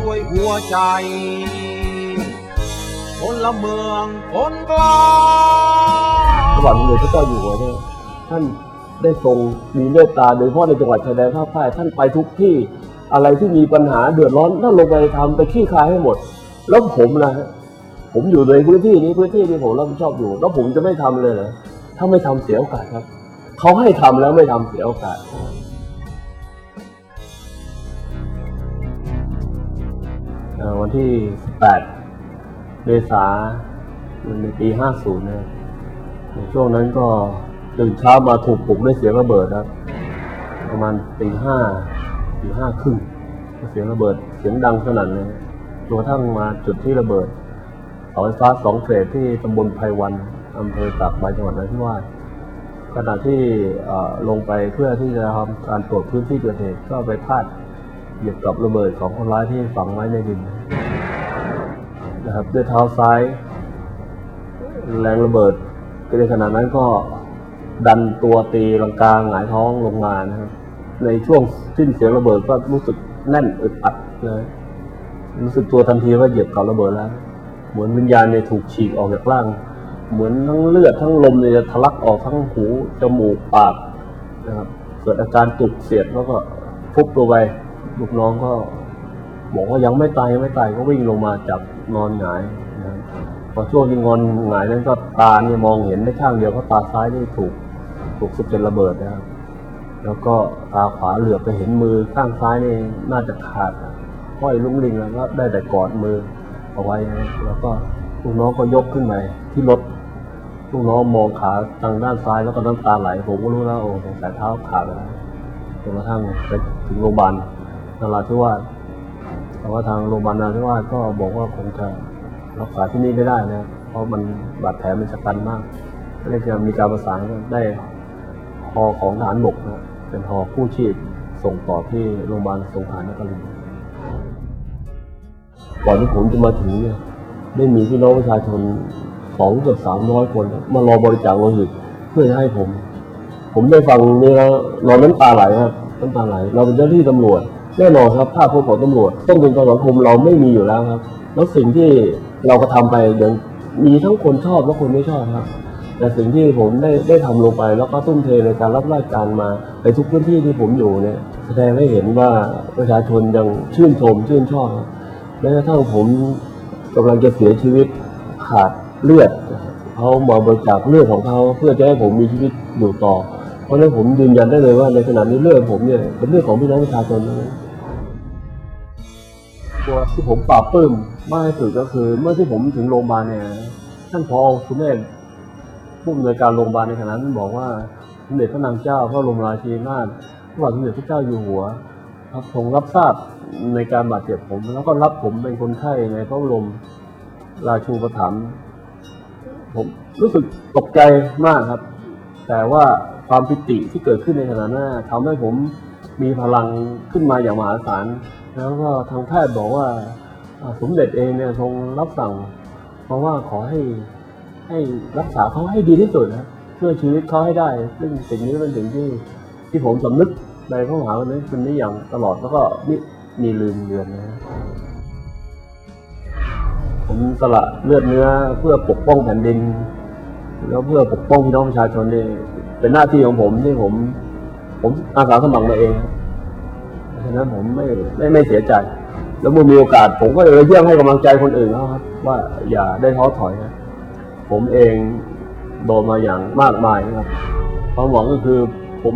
ด้วยหัวใจคนละเมืองคนกลาพระบาทสมเด็จพระเจ้าอยู่หัวเนี่ยท่านได้ทรงมีเมตตาโดยเฉพาะในจังหวัดชายแดนภาคใต้ท่านไปทุกที่อะไรที่มีปัญหาเดือดร้อนท่านลงไปทำไปขี้คายให้หมด แล้วผมนะฮะผมอยู่ในพื้นที่นี้พื้นที่ที่ผมรับผิดชอบอยู่ แล้วผมจะไม่ทำเลยเหรอถ้าไม่ทำเสียโอกาสครับเขาให้ทำแล้วไม่ทำเสียโอกาส วันที่ 18 เมษายนในปี 50 นะในช่วงนั้นก็ตื่นเช้ามาถูกปลุกด้วยเสียงระเบิดครับ ประมาณตีห้าตีห้าครึ่งเสียงระเบิดเสียงดังสนั่นเลยจนกระทั่งมาจุดที่ระเบิดเสาไฟฟ้าสองเฟสที่ตำบลไพวันอำเภอตากใบจังหวัดนราธิวาสขณะที่ลงไปเพื่อที่จะทำการตรวจพื้นที่เกิดเหตุก็ไปพลาดเหยียบกับระเบิดของคนร้ายที่ฝังไว้ในดิน นะครับด้วยเท้าซ้าย แรงระเบิดในขณะนั้นก็ดันตัวตีลังกาหงายท้องลงมานะครับ ในช่วงสิ้นเสียงระเบิดก็รู้สึกแน่นอึดอัดเลยรู้สึกตัวทันทีว่าเหยียบกับระเบิดแล้ว เหมือนวิญญาณเนี่ยถูกฉีกออกจากร่าง เหมือนทั้งเลือดทั้งลมเนี่ยจะทะลักออกทั้งหูจมูกปากนะครับเกิดอาการจุกเสียดแล้วก็ฟุบตัวไปลูกน้องก็ บอกว่ายังไม่ตายยังไม่ตายก็วิ่งลงมาจับนอนหงายนะครับพอช่วงที่งอนหงายนั้นก็ตาเนี่ยมองเห็นได้ข้างเดียวเพราะตาซ้ายนี่ถูกถูกสุดเป็นระเบิดนะครับ แล้วก็ตาขวาเหลือบไปเห็นมือข้างซ้ายนี่น่าจะขาดห้อยลุ้งลิงแล้วก็ได้แต่กอดมือเอาไว้นะแล้วก็ลูกน้องก็ยกขึ้นไปที่รถลูกน้องมองขาทางด้านซ้ายแล้วก็น้ำตาไหลผมก็รู้แล้วโอ้สงสัยเท้าขาดแล้วจนกระทั่งไปถึงโรงพยาบาลนราธิวาส แต่ว่าทางโรงพยาบาลนาธิวาสก็บอกว่าคงจะรักษาที่นี่ไม่ได้นะ เพราะมันบาดแผลมันชะกันมาก ก็เลยจะมีการประสานได้ฮอของทหารบกนะเป็นฮอกู้ชีพส่งต่อที่โรงพยาบาลสงขลานครินทร์ก่อนที่ผมจะมาถึงเนี่ยได้มีพี่น้องประชาชนสองเกือบสามร้อยคน มารอบริจาคโลหิตเพื่อจะให้ผม ผมได้ฟังนี่แล้วนอนน้ำตาไหลครับน้ำตาไหล เราเป็นเจ้าหน้าที่ตำรวจ แน่นอนครับภาพพจน์ของตำรวจต้องเป็นต่อสังคมเราไม่มีอยู่แล้วครับ แล้วสิ่งที่เราก็ทำไปเดี๋ยวมีทั้งคนชอบและคนไม่ชอบครับ แต่สิ่งที่ผมได้ได้ทำลงไป แล้วก็ทุ่มเทในการรับราชการมาในทุกพื้นที่ที่ผมอยู่เนี่ยแสดงให้เห็นว่าประชาชนยังชื่นชมชื่นชอบแม้กระทั่งผมกำลังจะเสียชีวิตขาดเลือดเขามาบริจาคเลือดของเขาเพื่อจะให้ผมมีชีวิตอยู่ต่อ เพราะฉะนั้นผมยืนยันได้เลยว่าในขณะนี้เลือดผมเนี่ยเป็นเลือดของพี่น้องประชาชนนะ ตัวที่ผมปราบปลื้มมากที่สุดก็คือ เมื่อที่ผมถึงโรงพยาบาลเนี่ยท่านพอสุเมธผู้อำนวยการโรงพยาบาลในขณะนั้นบอกว่าสมเด็จพระนางเจ้าพระบรมราชินีนาถพระบาทสมเด็จพระเจ้าอยู่หัวครับทรงรับทราบในการบาดเจ็บผม แล้วก็รับผมเป็นคนไข้ในพระบรมราชูปถัมภ์ผมรู้สึกตกใจมากครับ แต่ว่าความปิติที่เกิดขึ้นในขณะนั้นทำให้ผมมีพลังขึ้นมาอย่างมหาศาล แล้วก็ทางแพทย์บอกว่าสมเด็จเองเนี่ยทรงรับสั่ง เพราะว่าขอให้ให้รักษาเขาให้ดีที่สุดนะเพื่อชีวิตเขาให้ได้ ซึ่งสิ่งนี้เป็นสิ่งที่ที่ผมสำนึกในพระมหากรุณาธิคุณนี้อย่างตลอดแล้วก็นี่มีลืมเลือนนะ ผมสละเลือดเนื้อเพื่อปกป้องแผ่นดิน แล้วเพื่อปกป้องพี่น้องประชาชนนี่เป็นหน้าที่ของผมที่ผม ผมอาสาสมัครมาเองเพราะ ฉะนั้นผมไม่ไม่ไม่เสียใจ แล้วเมื่อมีโอกาส ผมก็เลยเยี่ยมให้กำลังใจคนอื่นเขาครับ ว่าอย่าได้ท้อถอยนะผมเองโดนมาอย่างมากมายนะครับความหวังก็คือผม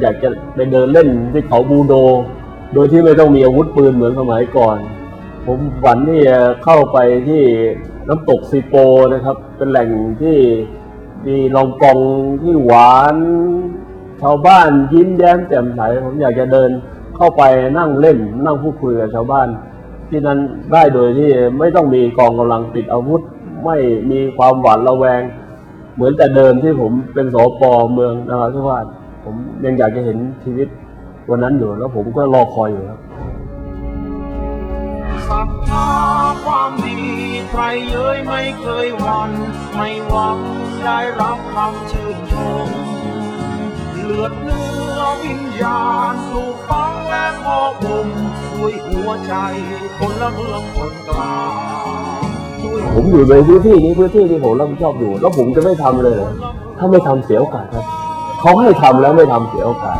อยากจะไปเดินเล่นที่เขาบูโด โดยที่ไม่ต้องมีอาวุธปืนเหมือนสมัยก่อน ผมฝันที่จะเข้าไปที่น้ำตกซีโปนะครับ เป็นแหล่งที่มีลองกองที่หวาน ชาวบ้านยิ้มแย้มแจ่มใสผมอยากจะเดินเข้าไปนั่งเล่นนั่งพูดคุยกับชาวบ้าน ที่นั้นได้โดยที่ไม่ต้องมีกองกำลังติดอาวุธ ไม่มีความหวาดระแวง เหมือนแต่เดิมที่ผมเป็นสปเมืองนราธิวาสผมยังอยากจะเห็นชีวิตวันนั้นอยู่แล้วผมก็รอคอยอยู่ครับศรัทธาความดีใครเย้ยไม่เคยวัน ไม่หวังได้รับคำชื่นชม ลือดเนื้อวิญญาณสู่ฟ้าและพอกบ่มด้วยหัวใจคนละเมืองคนกลางผมอยู่ในพื้นที่นี้พื้นที่ที่ผมรับผิดชอบอยู่ แล้วผมจะไม่ทำเลยเหรอถ้าไม่ทำเสียโอกาสครับเขาให้ทำแล้วไม่ทำเสียโอกาส